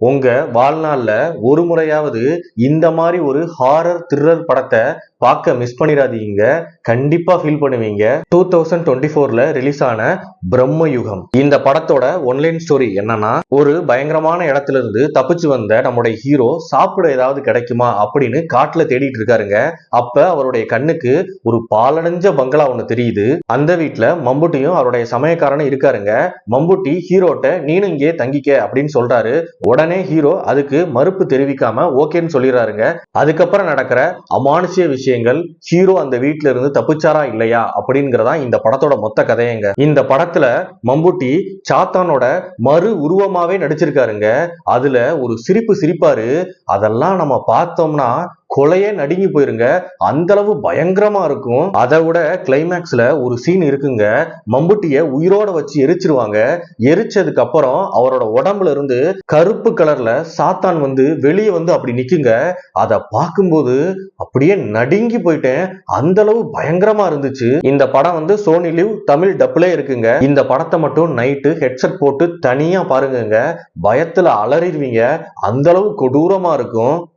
உங்க வாழ்நாள்ல ஒரு முறையாவது இந்த மாதிரி ஒரு ஹாரர் த்ரில்லர் படத்தை பார்க்க மிஸ் பண்ணிடாதீங்க. கண்டிப்பா ஃபீல் பண்ணுவீங்க. டூ தௌசண்ட் டுவெண்ட்டி ஃபோர்ல ரிலீஸ் ஆன பிரம்ம யுகம் இந்த படத்தோட ஒன்லைன் ஸ்டோரி என்னன்னா ஒரு பயங்கரமான இடத்துல இருந்து தப்பிச்சு வந்த நம்முடைய ஹீரோ சாப்பிட ஏதாவது கிடைக்குமா அப்படின்னு காட்டுல தேடிட்டு இருக்காருங்க. அப்ப அவருடைய கண்ணுக்கு ஒரு பாலடைஞ்ச பங்களா ஒண்ணு தெரியுது. அந்த வீட்டுல மம்புட்டியும் அவருடைய சமயக்காரனும் இருக்காருங்க. மம்புட்டி ஹீரோட்ட நீனும் இங்கே தங்கிக்க அப்படின்னு சொல்றாரு. உடனே ஹீரோ அதுக்கு மறுப்பு தெரிவிக்காம ஓகேன்னு சொல்லிடுறாருங்க. அதுக்கப்புறம் நடக்கிற அமானுஷ்ய விஷயங்கள் ஹீரோ அந்த வீட்டுல இருந்து தப்பிச்சாரா இல்லையா அப்படிங்கறதா இந்த படத்தோட மொத்த கதையங்க. இந்த படத்துல மம்புட்டி சாத்தானோட மறு உருவமாவே நடிச்சிருக்காருங்க. அதுல ஒரு சிரிப்பு சிரிப்பாரு. அதெல்லாம் நம்ம பார்த்தோம்னா கொலையே நடுங்கி போயிருங்க. அந்த அளவு பயங்கரமா இருக்கும். அதை விட கிளைமேக்ஸ்ல ஒரு சீன் இருக்குங்க. மம்புட்டிய உயிரோட வச்சு எரிச்சிருவாங்க. எரிச்சதுக்கு அப்புறம் அவரோட உடம்புல இருந்து கருப்பு கலர்ல சாத்தான் வந்து வெளியே வந்து அப்படி நிக்குங்க. அதை பார்க்கும்போது அப்படியே நடுங்கி போயிட்டேன். அந்த அளவு பயங்கரமா இருந்துச்சு. இந்த படம் வந்து சோனி லிவ் தமிழ் டப்லே இருக்குங்க. இந்த படத்தை மட்டும் நைட்டு ஹெட்செட் போட்டு தனியா பாருங்கங்க. பயத்துல அலறிடுவீங்க. அந்த அளவு கொடூரமா இருக்கும்.